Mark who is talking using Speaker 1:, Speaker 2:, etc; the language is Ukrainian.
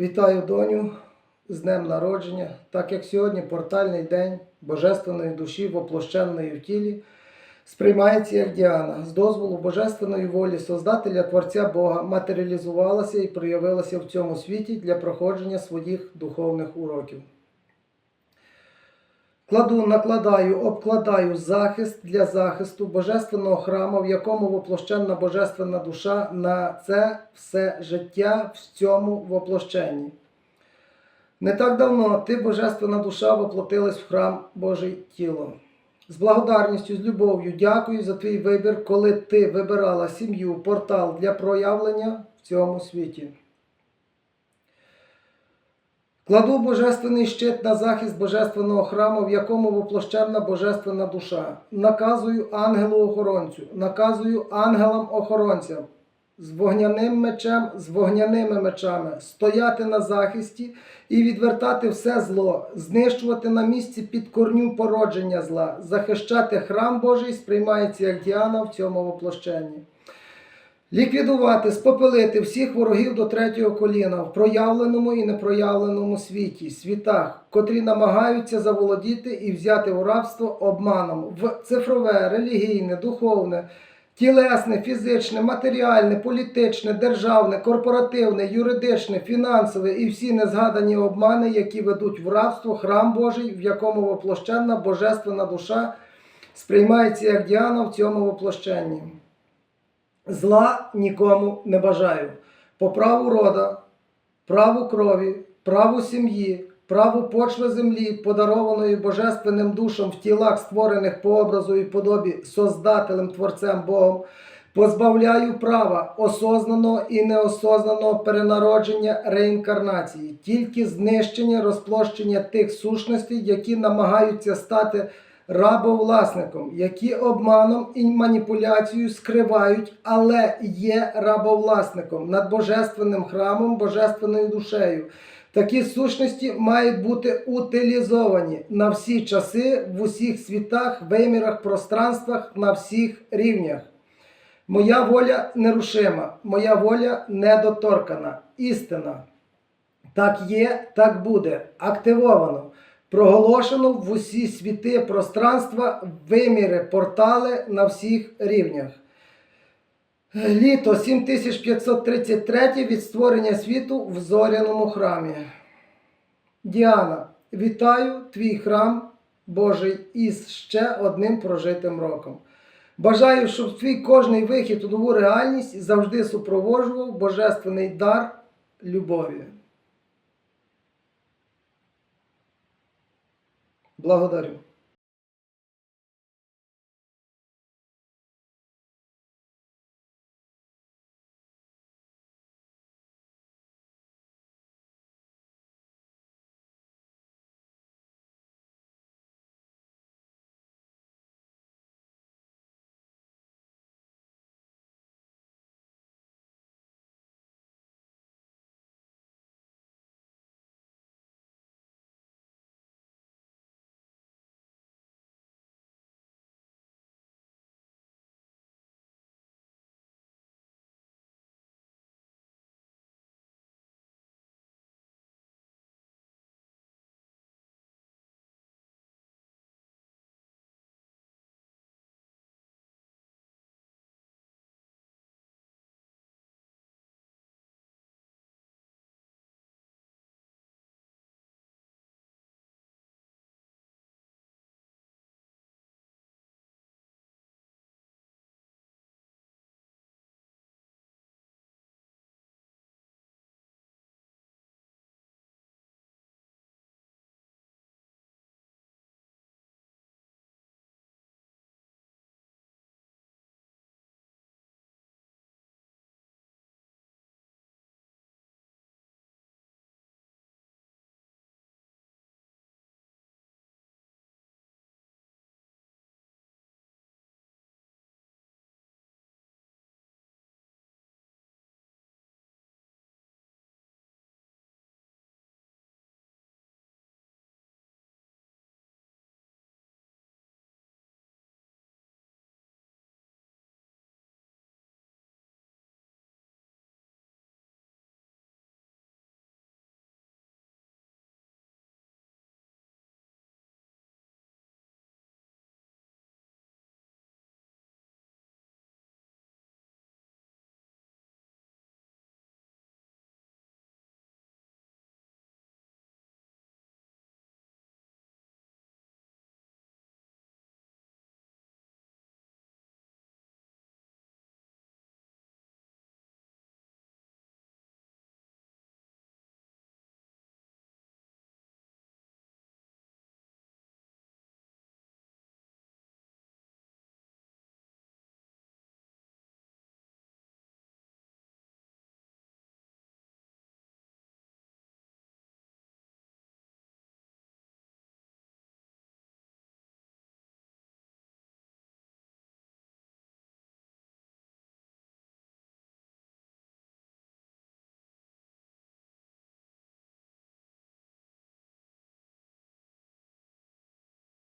Speaker 1: Вітаю доню з днем народження, так як сьогодні портальний день Божественної душі воплощеної в тілі сприймається як Діана з дозволу Божественної волі Создателя Творця Бога матеріалізувалася і проявилася в цьому світі для проходження своїх духовних уроків. Кладу, накладаю, обкладаю захист для захисту божественного храму, в якому воплощена божественна душа на це все життя в цьому воплощенні. Не так давно ти, божественна душа, воплотилась в храм Божий тіло. З благодарністю, з любов'ю дякую за твій вибір, коли ти вибирала сім'ю, портал для проявлення в цьому світі. Кладу божественний щит на захист божественного храму, в якому воплощена божественна душа. Наказую ангелу-охоронцю, наказую ангелам-охоронцям з вогняним мечем, з вогняними мечами стояти на захисті і відвертати все зло, знищувати на місці під корню породження зла, захищати храм Божий сприймається як Діана в цьому воплощенні. Ліквідувати, спопелити всіх ворогів до третього коліна в проявленому і непроявленому світі, світах, котрі намагаються заволодіти і взяти у рабство обманом в цифрове, релігійне, духовне, тілесне, фізичне, матеріальне, політичне, державне, корпоративне, юридичне, фінансове і всі незгадані обмани, які ведуть в рабство храм Божий, в якому воплощена божественна душа сприймається як Діана в цьому воплощенні. Зла нікому не бажаю. По праву рода, праву крові, праву сім'ї, праву почви землі, подарованої божественним душам в тілах, створених по образу і подобі Создателем Творцем Богом, позбавляю права осознаного і неосознаного перенародження реінкарнації, тільки знищення, розплощення тих сущностей, які намагаються стати рабовласником, які обманом і маніпуляцією скривають, але є рабовласником над божественним храмом, божественною душею. Такі сущності мають бути утилізовані на всі часи, в усіх світах, вимірах, пространствах, на всіх рівнях. Моя воля нерушима, моя воля недоторкана, істина. Так є, так буде. Активовано. Проголошено в усі світи пространства, виміри, портали на всіх рівнях. Літо 7533 від створення світу в зоряному храмі. Діана, вітаю твій храм Божий із ще одним прожитим роком. Бажаю, щоб твій кожний вихід у нову реальність завжди супроводжував божественний дар любові. Благодарю.